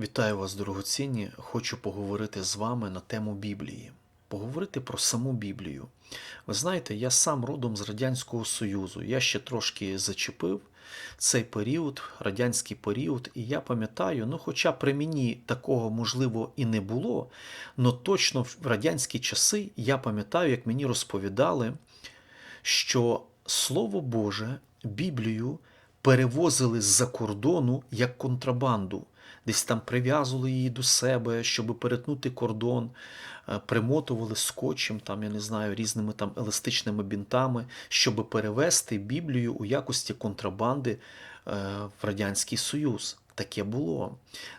Вітаю вас, дорогоцінні. Хочу поговорити з вами на тему Біблії. Поговорити про саму Біблію. Ви знаєте, я сам родом з Радянського Союзу. Я ще трошки зачепив цей період, радянський період, і я пам'ятаю, ну, хоча при мені такого можливо і не було, але точно в радянські часи я пам'ятаю, як мені розповідали, що Слово Боже, Біблію перевозили з-за кордону як контрабанду. Десь там прив'язували її до себе, щоб перетнути кордон, е, примотували скотчем, там, я не знаю, різними там еластичними бінтами, щоб перевести Біблію у якості контрабанди е, в Радянський Союз. Таке було.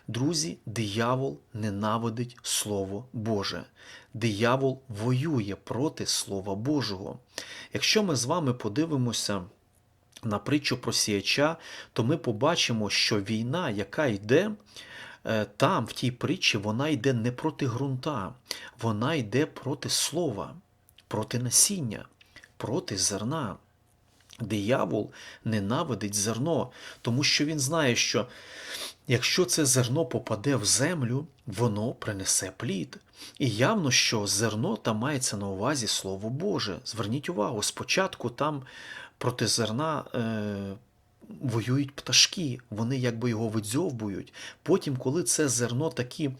Друзі, диявол ненавидить Слово Боже. Диявол воює проти Слова Божого. Якщо ми з вами подивимося на притчу про сіяча, то ми побачимо, що війна, яка йде е, там, в тій притчі, вона йде не проти ґрунта, вона йде проти слова, проти насіння, проти зерна. Диявол ненавидить зерно, тому що він знає, що якщо це зерно попаде в землю, воно принесе плід. І явно, що зерно там мається на увазі Слово Боже. Зверніть увагу, спочатку там проти зерна е, воюють пташки, вони якби його видзьовбують. Потім, коли це зерно таки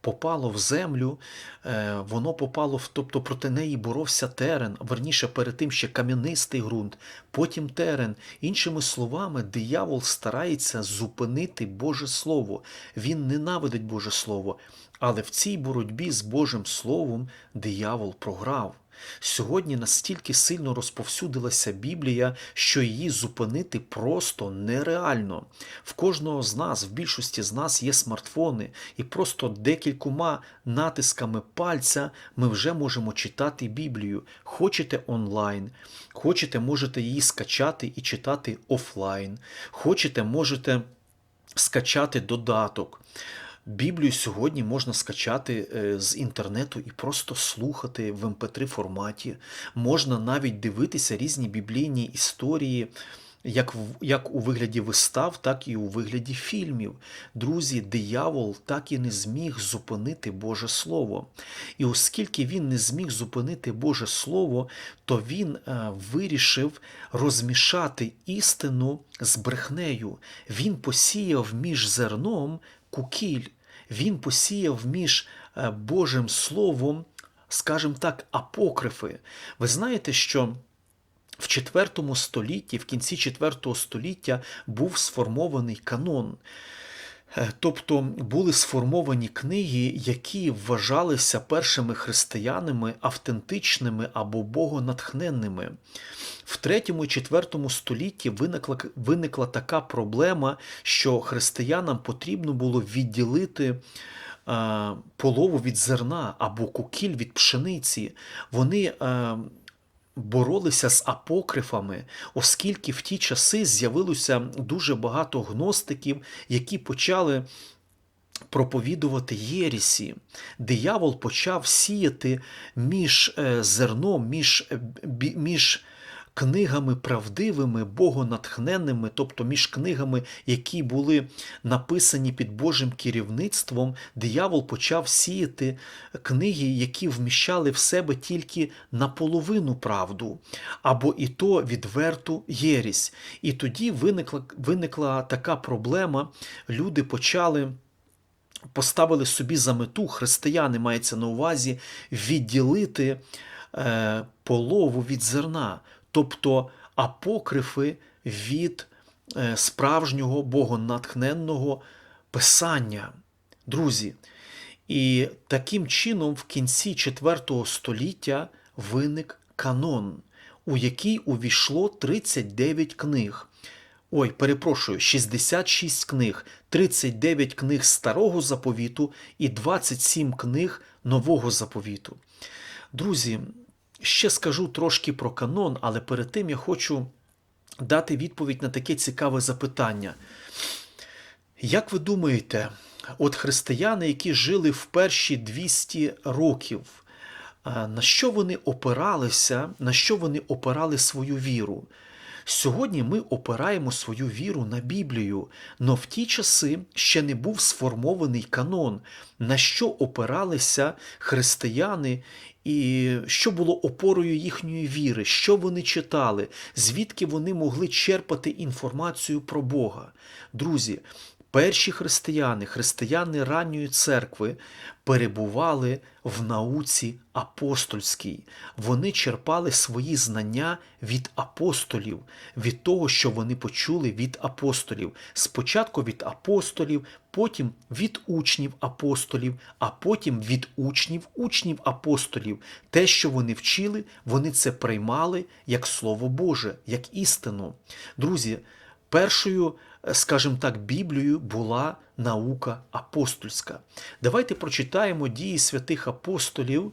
попало в землю, е, воно попало в, тобто проти неї боровся терен, верніше перед тим ще кам'янистий ґрунт, потім терен. Іншими словами, диявол старається зупинити Боже Слово. Він ненавидить Боже Слово. Але в цій боротьбі з Божим Словом диявол програв. Сьогодні настільки сильно розповсюдилася Біблія, що її зупинити просто нереально. В кожного з нас, в більшості з нас є смартфони, і просто декількома натисками пальця ми вже можемо читати Біблію. Хочете онлайн, хочете, можете її скачати і читати офлайн. Хочете, можете скачати додаток. Біблію сьогодні можна скачати е, з інтернету і просто слухати в mp3 форматі. Можна навіть дивитися різні біблійні історії. Як як у вигляді вистав, так і у вигляді фільмів. Друзі, диявол так і не зміг зупинити Боже Слово. І оскільки він не зміг зупинити Боже Слово, то він е, вирішив розмішати істину з брехнею. Він посіяв між зерном кукіль. Він посіяв між е, Божим Словом, скажімо так, апокрифи. Ви знаєте, що в IV столітті, в кінці IV століття, був сформований канон. Е, Тобто були сформовані книги, які вважалися першими християнами автентичними або богонатхненними. В 3-4 столітті виникла, виникла така проблема, що християнам потрібно було відділити е, полову від зерна або кукіль від пшениці. Вони е, боролися з апокрифами, оскільки в ті часи з'явилося дуже багато гностиків, які почали проповідувати єрісі. Диявол почав сіяти між е, зерном, між, між книгами правдивими, богонатхненними, тобто між книгами, які були написані під Божим керівництвом, диявол почав сіяти книги, які вміщали в себе тільки наполовину правду, або і то відверту єрість. І тоді виникла, виникла така проблема, люди почали. Поставили собі за мету, християни мається на увазі, відділити е, полову від зерна, тобто апокрифи від е, справжнього богонатхненного писання. Друзі, і таким чином в кінці IV століття виник канон, у який увійшло 39 книг. Ой, перепрошую, 66 книг, 39 книг Старого заповіту і 27 книг Нового заповіту. Друзі, ще скажу трошки про канон, але перед тим я хочу дати відповідь на таке цікаве запитання. Як ви думаєте, от християни, які жили в перші 200 років, на що вони опиралися, на що вони опирали свою віру? Сьогодні ми опираємо свою віру на Біблію, но в ті часи ще не був сформований канон, на що опиралися християни і що було опорою їхньої віри, що вони читали, звідки вони могли черпати інформацію про Бога. Друзі, перші християни, християни ранньої церкви перебували в науці апостольській. Вони черпали свої знання від апостолів, від того, що вони почули від апостолів. Спочатку від апостолів, потім від учнів апостолів, а потім від учнів учнів апостолів. Те, що вони вчили, вони це приймали як Слово Боже, як істину. Друзі, першою, скажімо так, Біблією була наука апостольська. Давайте прочитаємо дії святих апостолів,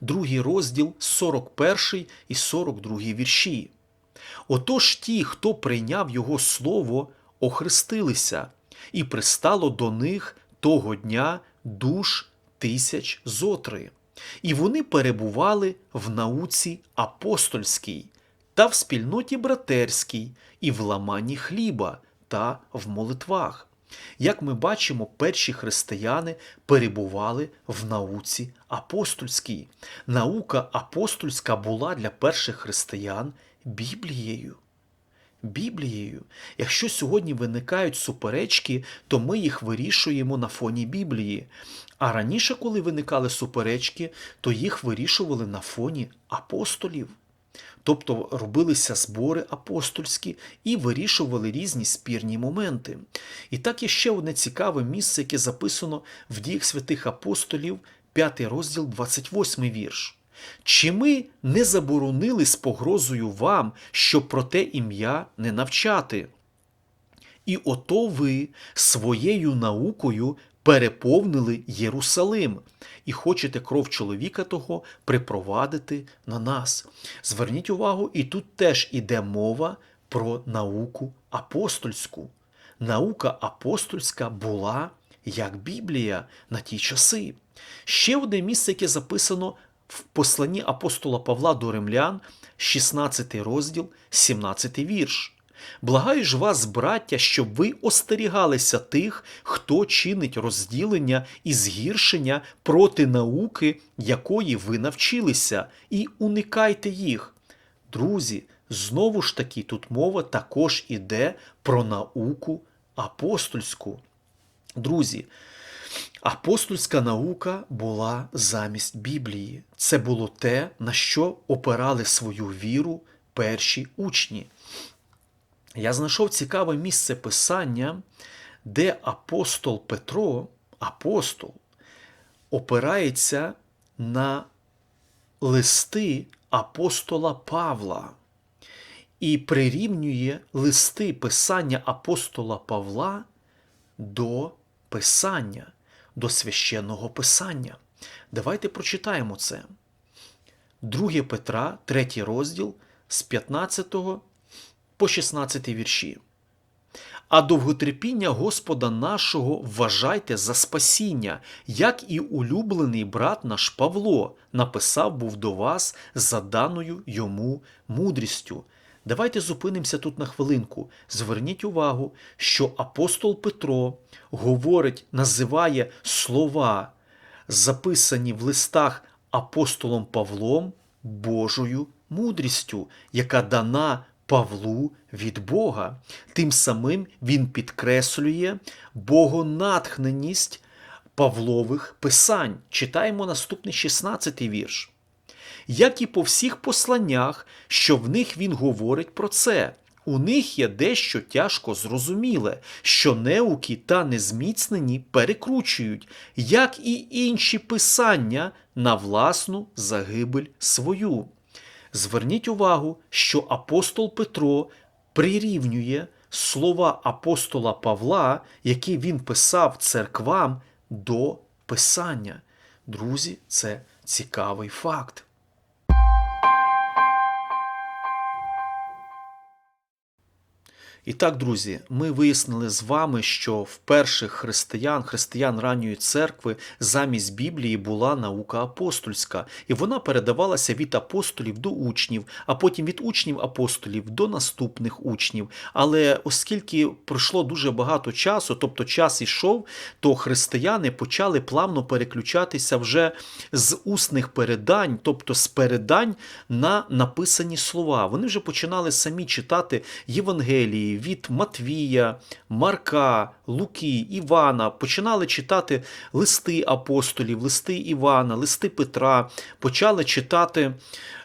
другий розділ, 41 і 42 вірші. Отож ті, хто прийняв Його слово, охрестилися, і пристало до них того дня душ тисяч зотри. І вони перебували в науці апостольській та в спільноті братерській, і в ламанні хліба та в молитвах. Як ми бачимо, перші християни перебували в науці апостольській. Наука апостольська була для перших християн Біблією. Біблією. Якщо сьогодні виникають суперечки, то ми їх вирішуємо на фоні Біблії. А раніше, коли виникали суперечки, то їх вирішували на фоні апостолів. Тобто робилися збори апостольські і вирішували різні спірні моменти. І так є ще одне цікаве місце, яке записано в діях святих апостолів, 5 розділ, 28 вірш. Чи ми не заборонили з погрозою вам, щоб про те ім'я не навчати? І ото ви своєю наукою переповнили Єрусалим і хочете кров чоловіка того припровадити на нас. Зверніть увагу, і тут теж іде мова про науку апостольську. Наука апостольська була як Біблія на ті часи. Ще одне місце, яке записано в посланні апостола Павла до римлян, 16 розділ, 17 вірш. Благаю ж вас, браття, щоб ви остерігалися тих, хто чинить розділення і згіршення проти науки, якої ви навчилися, і уникайте їх. Друзі, знову ж таки, тут мова також іде про науку апостольську. Друзі, апостольська наука була замість Біблії. Це було те, на що опирали свою віру перші учні. Я знайшов цікаве місце писання, де апостол Петро, апостол, опирається на листи апостола Павла і прирівнює листи писання апостола Павла до Писання, до священного Писання. Давайте прочитаємо це. 2 Петра, 3 розділ з 15 по 16 вірші. А довготерпіння Господа нашого вважайте за спасіння, як і улюблений брат наш Павло написав був до вас за даною йому мудрістю. Давайте зупинимося тут на хвилинку. Зверніть увагу, що апостол Петро говорить, називає слова, записані в листах апостолом Павлом Божою мудрістю, яка дана Павлу від Бога. Тим самим він підкреслює богонатхненість Павлових писань. Читаємо наступний 16 вірш. Як і по всіх посланнях, що в них він говорить про це. У них є дещо тяжко зрозуміле, що неуки та незміцнені перекручують, як і інші писання на власну загибель свою. Зверніть увагу, що апостол Петро прирівнює слова апостола Павла, які він писав церквам, до Писання. Друзі, це цікавий факт. І так, друзі, ми вияснили з вами, що в перших християн, християн ранньої церкви, замість Біблії була наука апостольська, і вона передавалася від апостолів до учнів, а потім від учнів апостолів до наступних учнів. Але оскільки пройшло дуже багато часу, тобто час ішов, то християни почали плавно переключатися вже з усних передань, тобто з передань на написані слова. Вони вже починали самі читати Євангелії від Матвія, Марка, Луки, Івана, починали читати листи апостолів, листи Івана, листи Петра, почали читати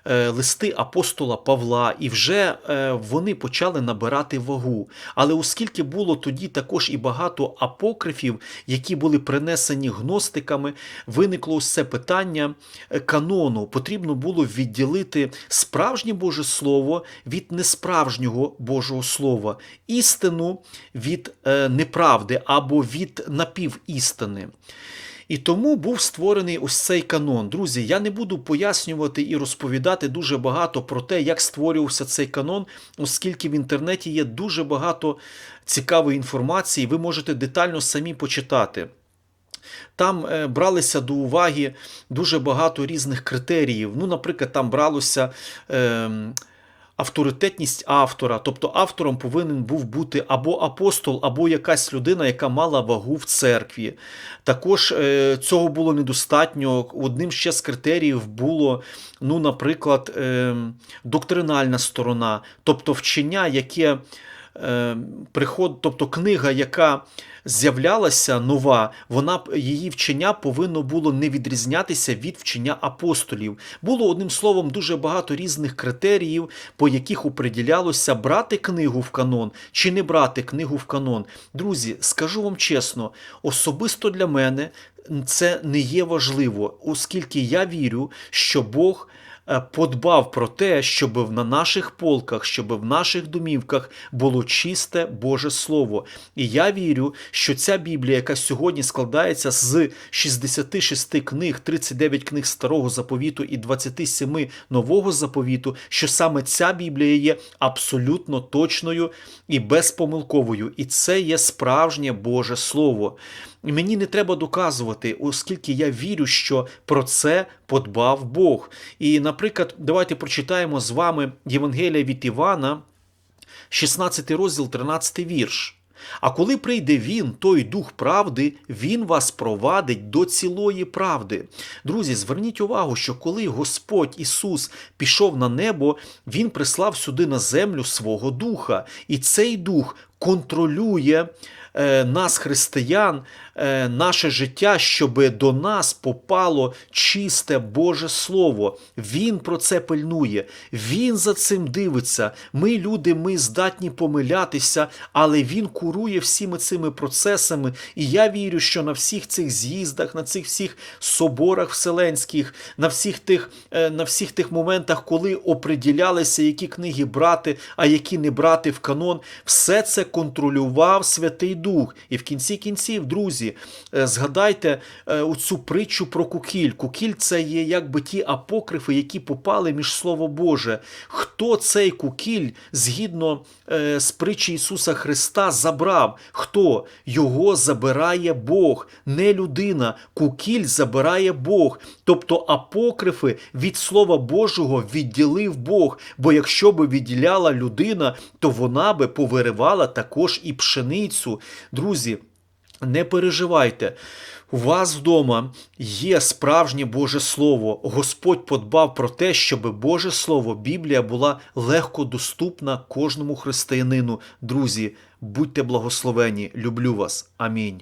е, листи апостола Павла, і вже е, вони почали набирати вагу. Але оскільки було тоді також і багато апокрифів, які були принесені гностиками, виникло ось це питання е, канону. Потрібно було відділити справжнє Боже Слово від несправжнього Божого Слова, істину від е, неправди або від напівістини. І тому був створений ось цей канон. Друзі, я не буду пояснювати і розповідати дуже багато про те, як створювався цей канон, оскільки в інтернеті є дуже багато цікавої інформації, ви можете детально самі почитати. Там е, бралися до уваги дуже багато різних критеріїв. Ну, наприклад, там бралося. Е, Авторитетність автора, тобто автором повинен був бути або апостол, або якась людина, яка мала вагу в церкві. Також е, цього було недостатньо. Одним ще з критеріїв було, ну, наприклад, е, доктринальна сторона, тобто вчення, яке е, приход, тобто книга, яка з'являлася нова, вона її вчення повинно було не відрізнятися від вчення апостолів. Було одним словом дуже багато різних критеріїв, по яких оприділялося брати книгу в канон чи не брати книгу в канон. Друзі, скажу вам чесно, особисто для мене це не є важливо, оскільки я вірю, що Бог е, подбав про те, щоб на наших полках, щоб в наших домівках було чисте Боже Слово. І я вірю, що ця Біблія, яка сьогодні складається з 66 книг, 39 книг Старого заповіту і 27 нового заповіту, що саме ця Біблія є абсолютно точною і безпомилковою. І це є справжнє Боже Слово. І мені не треба доказувати, оскільки я вірю, що про це подбав Бог. І, наприклад, давайте прочитаємо з вами Євангелія від Івана, 16 розділ, 13 вірш. А коли прийде він, той дух правди, він вас провадить до цілої правди. Друзі, зверніть увагу, що коли Господь Ісус пішов на небо, Він прислав сюди на землю свого духа, і цей дух контролює е, нас, християн, е, наше життя, щоб до нас попало чисте Боже Слово. Він про це пильнує, Він за цим дивиться. Ми, люди, ми здатні помилятися, але Він курує всіми цими процесами. І я вірю, що на всіх цих з'їздах, на цих всіх соборах вселенських, на всіх тих, е, на всіх тих моментах, коли оприділялися, які книги брати, а які не брати в канон, все це контролював Святий Дух. І в кінці кінців, друзі, е, згадайте е, оцю притчу про кукіль. Кукіль це є якби ті апокрифи, які попали між Слово Боже. Хто цей кукіль згідно е, з притчі Ісуса Христа забрав? Хто? Його забирає Бог, не людина. Кукіль забирає Бог. Тобто апокрифи від Слова Божого відділив Бог. Бо якщо би відділяла людина, то вона би повиривала також і пшеницю. Друзі, не переживайте. У вас вдома є справжнє Боже Слово. Господь подбав про те, щоб Боже Слово, Біблія була легко доступна кожному християнину. Друзі, будьте благословені. Люблю вас. Амінь.